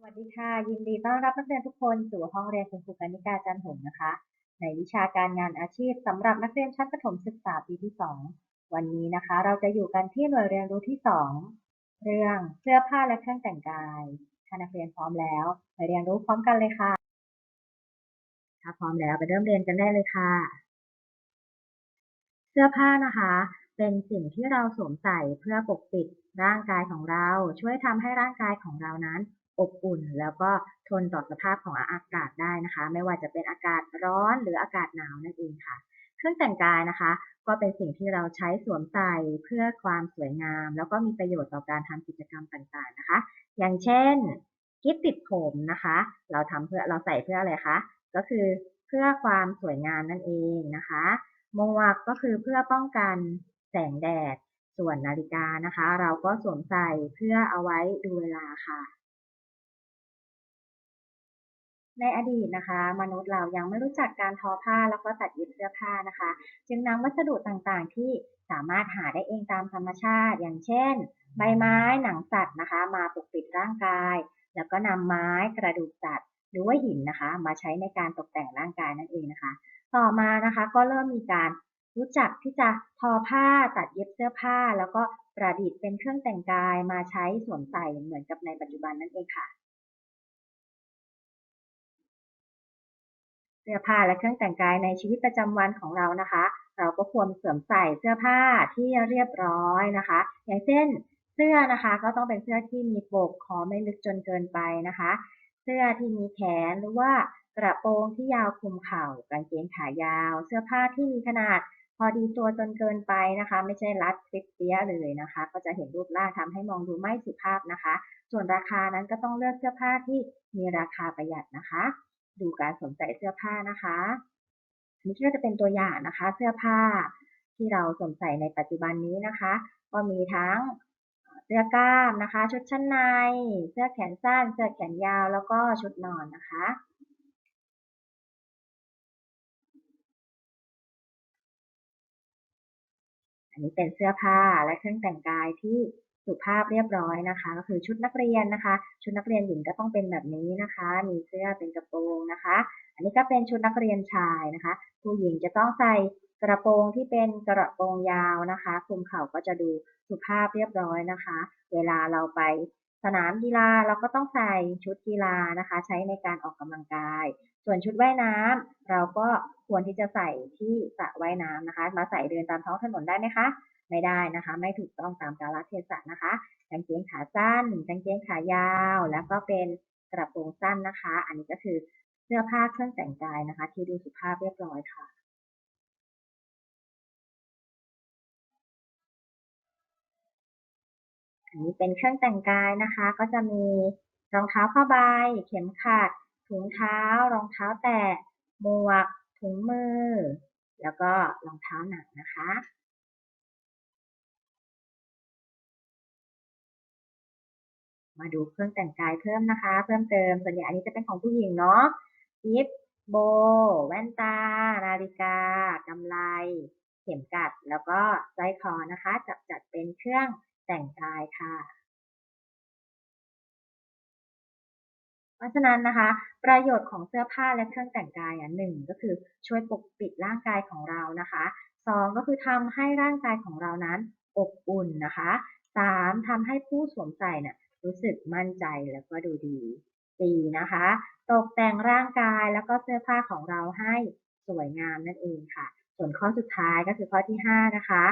สวัสดีค่ะ ยินดีต้อนรับนักเรียนทุกคนสู่ห้องเรียนคุณครูกานิกาจันหงนะคะ ในวิชาการงานอาชีพสำหรับนักเรียนชั้นประถมศึกษาปีที่ 2 วันนี้นะคะ เราจะอยู่กันที่หน่วยเรียนรู้ที่ 2 เรื่องเสื้อผ้าและเครื่องแต่งกายถ้านักเรียนพร้อมแล้วไปเรียนรู้พร้อมกันเลยค่ะ ถ้าพร้อมแล้วไปเริ่มเรียนกันได้เลยค่ะ เสื้อผ้านะคะ เป็นสิ่งที่เราสวมใส่เพื่อปกปิดร่างกายของเรา ช่วยทำให้ร่างกายของเรานั้น อบอุ่น แล้วก็ทนต่อสภาพของอากาศได้นะคะ ไม่ว่าจะเป็นอากาศร้อนหรืออากาศหนาวนั่นเองค่ะ เครื่องแต่งกายนะคะ ก็เป็นสิ่งที่เราใช้สวมใส่เพื่อความสวยงาม แล้วก็มีประโยชน์ต่อการทำกิจกรรมต่างๆนะคะ อย่างเช่นกิ๊บติดผมนะคะ เราทำเพื่อเราใส่เพื่ออะไรคะก็คือเพื่อความสวยงามนั่นเองนะคะหมวกก็คือเพื่อป้องกันแสงแดด ส่วนนาฬิกานะคะ เราก็สวมใส่เพื่อเอาไว้ดูเวลาค่ะ ในอดีตนะคะ มนุษย์เรายังไม่รู้จักการทอผ้าแล้วก็ตัดเย็บเสื้อผ้านะคะ จึงนำวัสดุต่างๆ ที่สามารถหาได้เองตามธรรมชาติ อย่างเช่น ใบไม้หนังสัตว์นะคะ มาปกปิดร่างกาย แล้วก็นำไม้กระดูกสัตว์ หรือว่าหินนะคะ มาใช้ในการตกแต่งร่างกายนั่นเองนะคะ ต่อมานะคะก็เริ่มมีการรู้จักที่จะทอผ้าตัดเย็บเสื้อผ้า แล้วก็ประดิษฐ์เป็นเครื่องแต่งกายมาใช้สวมใส่เหมือนกับในปัจจุบันนั่นเองค่ะ สื้อผ้าและเครื่องแต่งกายในชีวิตประจำวันของเรานะคะ เราก็ควรสวมใส่เสื้อผ้าที่เรียบร้อยนะคะ อย่างเช่น เสื้อนะคะก็ต้องเป็นเสื้อที่มีปกคอไม่ลึกจนเกินไปนะคะ เสื้อที่มีแขนหรือว่ากระโปรงที่ยาวคลุมเข่ากางเกงขายาว เสื้อผ้าที่มีขนาดพอดีตัวจนเกินไปนะคะ ไม่ใช่รัดคลิปเปี้ยเลยนะคะ ก็จะเห็นรูปร่างทำให้มองดูไม่สุภาพนะคะ ส่วนราคานั้นก็ต้องเลือกเสื้อผ้าที่มีราคาประหยัดนะคะ ดูการสวมใส่เสื้อผ้านะคะอันนี้ก็จะเป็นตัวอย่างนะคะ เสื้อผ้าที่เราสวมใส่ในปัจจุบันนี้นะคะ ก็มีทั้งเสื้อกล้ามนะคะ ชุดชั้นใน เสื้อแขนสั้น เสื้อแขนยาว แล้วก็ชุดนอนนะคะ อันนี้เป็นเสื้อผ้าและเครื่องแต่งกายที่ สุภาพเรียบร้อยนะคะ ก็คือชุดนักเรียนนะคะ ชุดนักเรียนหญิงก็ต้องเป็นแบบนี้นะคะ มีเสื้อเป็นกระโปรงนะคะ อันนี้ก็เป็นชุดนักเรียนชายนะคะ ผู้หญิงจะต้องใส่กระโปรงที่เป็นกระโปรงยาวนะคะคลุมเข่าก็จะดูสุภาพเรียบร้อยนะคะ เวลาเราไปสนามกีฬาเราก็ต้องใส่ชุดกีฬานะคะ ใช้ในการออกกำลังกาย ส่วนชุดว่ายน้ำเราก็ควรที่จะใส่ที่สระว่ายน้ำนะคะ มาใส่เดินตามท้องถนนได้ไหมคะ ไม่ได้นะคะ ไม่ถูกต้องตามกาลเทศะนะคะกางเกงขาสั้นกางเกงขายาว แล้วก็เป็นกระโปรงสั้นนะคะ อันนี้ก็คือเสื้อผ้าเครื่องแต่งกายนะคะ ที่ดูสุภาพเรียบร้อยค่ะอันนี้เป็นเครื่องแต่งกายนะคะ ก็จะมีรองเท้าผ้าใบเข็มขัด ถุงเท้ารองเท้าแตะหมวก ถุงมือ แล้วก็รองเท้าหนังนะคะมาดูเครื่องแต่งกายเพิ่มนะคะ เพิ่มเติมส่วนใหญ่อันนี้จะเป็นของผู้หญิงเนาะยิปโบ แว่นตา นาฬิกากำไล เข็มกัด แล้วก็สร้อยคอนะคะจับจัดเป็นเครื่องแต่งกายค่ะ เพราะฉะนั้นนะคะ ประโยชน์ของเสื้อผ้าและเครื่องแต่งกายอะหนึ่งก็คือช่วยปกปิดร่างกายของเรานะคะสองก็คือทำให้ร่างกายของเรานั้นอบอุ่นนะคะสามทำให้ผู้สวมใส่เนี่ยรู้สึกมั่นใจแล้วก็ดูดีสี่นะคะ ตกแต่งร่างกายแล้วก็เสื้อผ้าของเราให้สวยงามนั่นเองค่ะ ส่วนข้อสุดท้ายก็คือข้อที่ห้านะคะ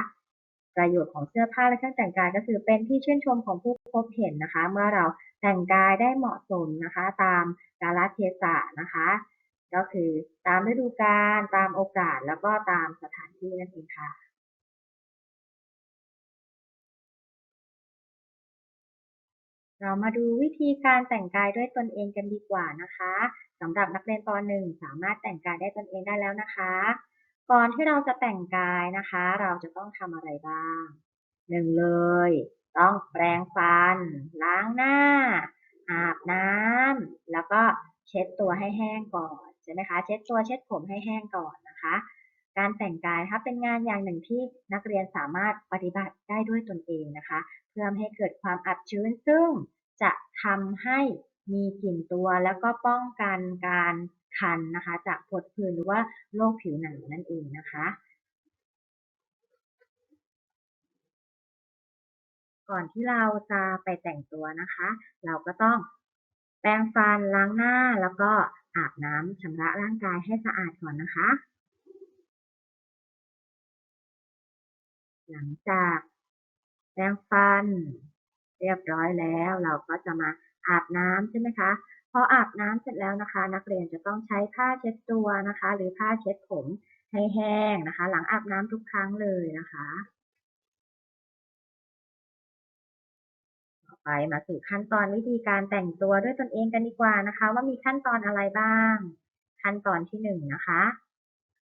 ประโยชน์ของเสื้อผ้าและเครื่องแต่งกาย ก็คือเป็นที่ชื่นชมของผู้พบเห็นนะคะ เมื่อเราแต่งกายได้เหมาะสมนะคะ ตามกาลเทศะนะคะ ก็คือตามฤดูกาลตามโอกาสแล้วก็ตามสถานที่นั่นเองค่ะเรามาดูวิธีการแต่งกายด้วยตนเองกันดีกว่านะคะสำหรับนักเรียนป .1 สามารถแต่งกายได้ตนเองได้แล้วนะคะ ก่อนที่เราจะแต่งกายนะคะ เราจะต้องทำอะไรบ้างหนึ่งเลย ต้องแปรงฟัน ล้างหน้า อาบน้ำแล้วก็เช็ดตัวให้แห้งก่อนใช่ไหมคะเช็ดตัวเช็ดผมให้แห้งก่อนนะคะ การแต่งกายนะคะเป็นงานอย่างหนึ่งที่นักเรียนสามารถปฏิบัติได้ด้วยตนเองนะคะ เพื่อให้เกิดความอับชื้นซึ่งจะทำให้มีกลิ่นตัวแล้วก็ป้องกันการ คันนะคะ จากผดผื่นหรือว่าโรคผิวหนังนั่นเองนะคะก่อนที่เราจะไปแต่งตัวนะคะ เราก็ต้องแปรงฟันล้างหน้าแล้วก็อาบน้ำชำระร่างกายให้สะอาดก่อนนะคะ หลังจากแปรงฟันเรียบร้อยแล้ว เราก็จะมาอาบน้ำใช่ไหมคะ พออาบน้ำเสร็จแล้วนะคะ นักเรียนจะต้องใช้ผ้าเช็ดตัวนะคะ หรือผ้าเช็ดผมให้แห้งนะคะ หลังอาบน้ำทุกครั้งเลยนะคะ ต่อไปมาสู่ขั้นตอนวิธีการแต่งตัวด้วยตนเองกันดีกว่านะคะ ว่ามีขั้นตอนอะไรบ้าง ขั้นตอนที่หนึ่งนะคะ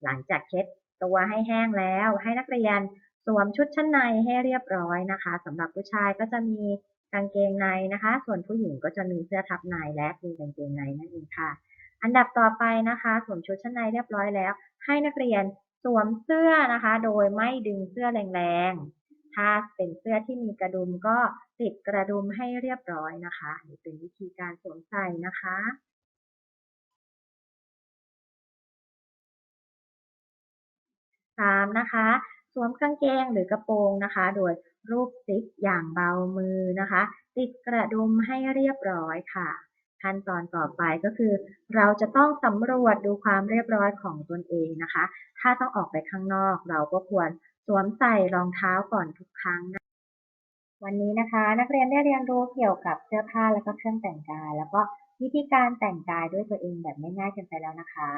หลังจากเช็ดตัวให้แห้งแล้ว ให้นักเรียนสวมชุดชั้นในให้เรียบร้อยนะคะสำหรับผู้ชายก็จะมี กางเกงในนะคะ ส่วนผู้หญิงก็จะมีเสื้อทับในและมีกางเกงในนั่นเองค่ะ อันดับต่อไปนะคะสวมชุดชั้นในเรียบร้อยแล้ว ให้นักเรียนสวมเสื้อนะคะ โดยไม่ดึงเสื้อแรงๆ ถ้าเป็นเสื้อที่มีกระดุมก็ติดกระดุมให้เรียบร้อยนะคะนี่เป็นวิธีการสวมใส่นะคะสามนะคะ สวมกางเกงหรือกระโปรงนะคะ โดย รูปซิปอย่างเบามือนะคะ ติดกระดุมให้เรียบร้อยค่ะ ขั้นตอนต่อไปก็คือ เราจะต้องสำรวจดูความเรียบร้อยของตนเองนะคะ ถ้าต้องออกไปข้างนอกเราก็ควรสวมใส่รองเท้าก่อนทุกครั้งนะวันนี้นะคะ นักเรียนได้เรียนรู้เกี่ยวกับเสื้อผ้าและก็เครื่องแต่งกาย แล้วก็วิธีการแต่งกายด้วยตัวเองแบบง่ายๆกันไปแล้วนะคะ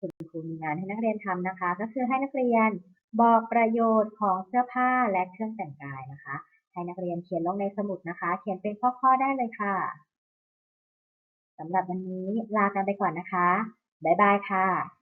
คุณครูมีงานให้นักเรียนทำนะคะ ก็คือให้นักเรียน บอกประโยชน์ของเสื้อผ้าและเครื่องแต่งกายนะคะ ให้นักเรียนเขียนลงในสมุดนะคะ เขียนเป็นข้อๆได้เลยค่ะสำหรับวันนี้ลากันไปก่อนนะคะ บ๊ายบายค่ะ